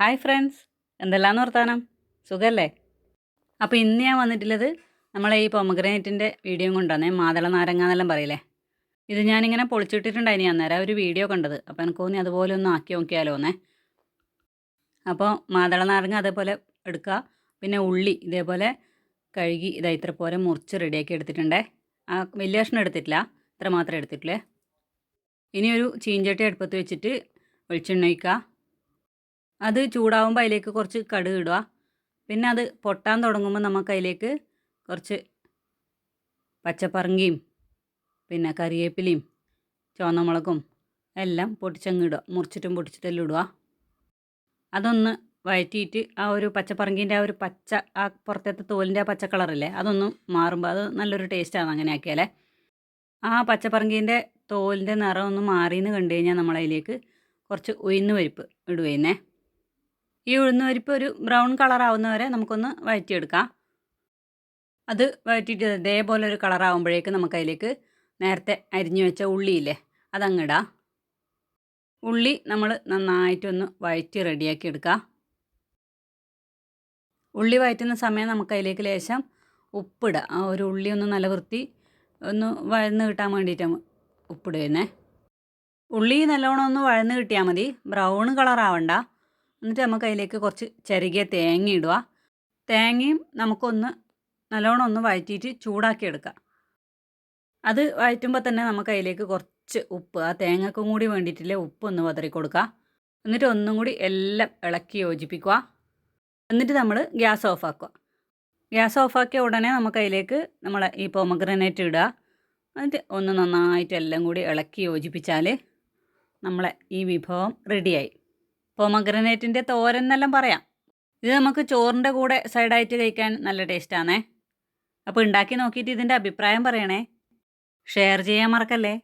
Hi friends എന്തെല്ലാന്ന് വർത്താനം? സുഖമല്ലേ അപ്പോൾ ഇന്ന് ഞാൻ വന്നിട്ടുള്ളത് നമ്മളെ ഈ പൊമഗ്രനേറ്റിന്റെ വീഡിയോ കൊണ്ടുവന്നേ മാതള നാരങ്ങ എന്നെല്ലാം പറയില്ലേ? ഇത് ഞാനിങ്ങനെ പൊളിച്ചിട്ടിട്ടുണ്ടായിനി അന്നേരം ഒരു വീഡിയോ കണ്ടത്. അപ്പോൾ എനിക്ക് തോന്നി അതുപോലെ ഒന്ന് ആക്കി നോക്കിയാലോ എന്നേ അപ്പോൾ മാതള നാരങ്ങ അതേപോലെ എടുക്കുക പിന്നെ ഉള്ളി ഇതേപോലെ കഴുകി ഇതാ ഇത്ര പോലെ മുറിച്ച് റെഡിയാക്കി എടുത്തിട്ടുണ്ടേ. ആ വലിയ കഷ്ണം എടുത്തിട്ടില്ല. ഇത്ര മാത്രമേ എടുത്തിട്ടില്ലേ ഇനി ഒരു ചീഞ്ചട്ടി അടുപ്പത്ത് വെച്ചിട്ട് വെളിച്ചെണ്ണ ഒഴിക്കുക അത് ചൂടാവുമ്പോൾ അതിലേക്ക് കുറച്ച് കടുക് ഇടുക. പിന്നെ അത് പൊട്ടാൻ തുടങ്ങുമ്പോൾ നമുക്ക് അതിലേക്ക് കുറച്ച് പച്ചപ്പറങ്കിയും പിന്നെ കറിവേപ്പിലയും ചുവന്നമുളകും എല്ലാം പൊട്ടിച്ചങ്ങ് ഇടുക. മുറിച്ചിട്ടും പൊട്ടിച്ചിട്ടെല്ലാം ഇടുക. അതൊന്ന് വഴറ്റിയിട്ട് ആ ഒരു പച്ചപ്പറങ്കിന്റെ ആ ഒരു പച്ച ആ പുറത്തത്തെ തോലിന്റെ ആ പച്ച കളറില്ലേ അതൊന്ന് മാറുമ്പോൾ അത് നല്ലൊരു ടേസ്റ്റാണ് അങ്ങനെ ആക്കിയാലേ ആ പച്ചപ്പറങ്കിന്റെ തോലിന്റെ നിറം ഒന്ന് മാറിയെന്ന് കണ്ടു കഴിഞ്ഞാൽ നമ്മളതിലേക്ക് കുറച്ച് ഉയർന്നു പരിപ്പ് ഇടുവേന്നേ. ഈ ഉഴുന്നുപരിപ്പ് ഒരു ബ്രൗൺ കളർ ആവുന്നവരെ നമുക്കൊന്ന് വഴറ്റിയെടുക്കാം. അത് വഴറ്റിയിട്ട് ഇതേപോലെ ഒരു കളർ ആകുമ്പോഴേക്ക് നമുക്കതിലേക്ക് നേരത്തെ അരിഞ്ഞു വെച്ച ഉള്ളിയില്ലേ അതങ്ങിടാം. ഉള്ളി നമ്മൾ നന്നായിട്ടൊന്ന് വഴറ്റി റെഡിയാക്കി എടുക്കാം. ഉള്ളി വഴറ്റുന്ന സമയം നമുക്കതിലേക്ക് ലേശം ഉപ്പിടുക ആ ഒരു ഉള്ളി ഒന്ന് നല്ല വൃത്തി ഒന്ന് വഴന്ന് കിട്ടാൻ വേണ്ടിയിട്ടാണ് ഉപ്പിടുന്നേ ഉള്ളി നല്ലോണം ഒന്ന് വഴന്ന് കിട്ടിയാൽ മതി. ബ്രൗൺ കളർ ആവണ്ട. എന്നിട്ട് നമുക്ക് അതിലേക്ക് കുറച്ച് ചെറുകിയ തേങ്ങ ഇടുക. തേങ്ങയും നമുക്കൊന്ന് നല്ലോണം ഒന്ന് വഴറ്റിയിട്ട് ചൂടാക്കി എടുക്കാം അത് വഴറ്റുമ്പോൾ തന്നെ നമുക്ക് അതിലേക്ക് കുറച്ച് ഉപ്പ് ആ തേങ്ങക്കും കൂടി വേണ്ടിയിട്ടില്ലേ ഉപ്പ് ഒന്ന് വതറി കൊടുക്കുക. എന്നിട്ട് ഒന്നും കൂടി എല്ലാം ഇളക്കി യോജിപ്പിക്കുക. എന്നിട്ട് നമ്മൾ ഗ്യാസ് ഓഫാക്കുക ഗ്യാസ് ഓഫാക്കിയ ഉടനെ നമുക്ക് അതിലേക്ക് നമ്മളെ ഈ പൊമഗ്രനേറ്റ് ഇടുക. എന്നിട്ട് ഒന്ന് നന്നായിട്ട് എല്ലാം കൂടി ഇളക്കി യോജിപ്പിച്ചാൽ നമ്മളെ ഈ വിഭവം റെഡിയായി. പൊമഗ്രനേറ്റിന്റെ തോരൻ എന്നെല്ലാം പറയാം. ഇത് നമുക്ക് ചോറിന്റെ കൂടെ സൈഡായിട്ട് കഴിക്കാൻ നല്ല ടേസ്റ്റാണേ അപ്പോൾ ഉണ്ടാക്കി നോക്കിയിട്ട് ഇതിന്റെ അഭിപ്രായം പറയണേ. ഷെയർ ചെയ്യാൻ മറക്കല്ലേ?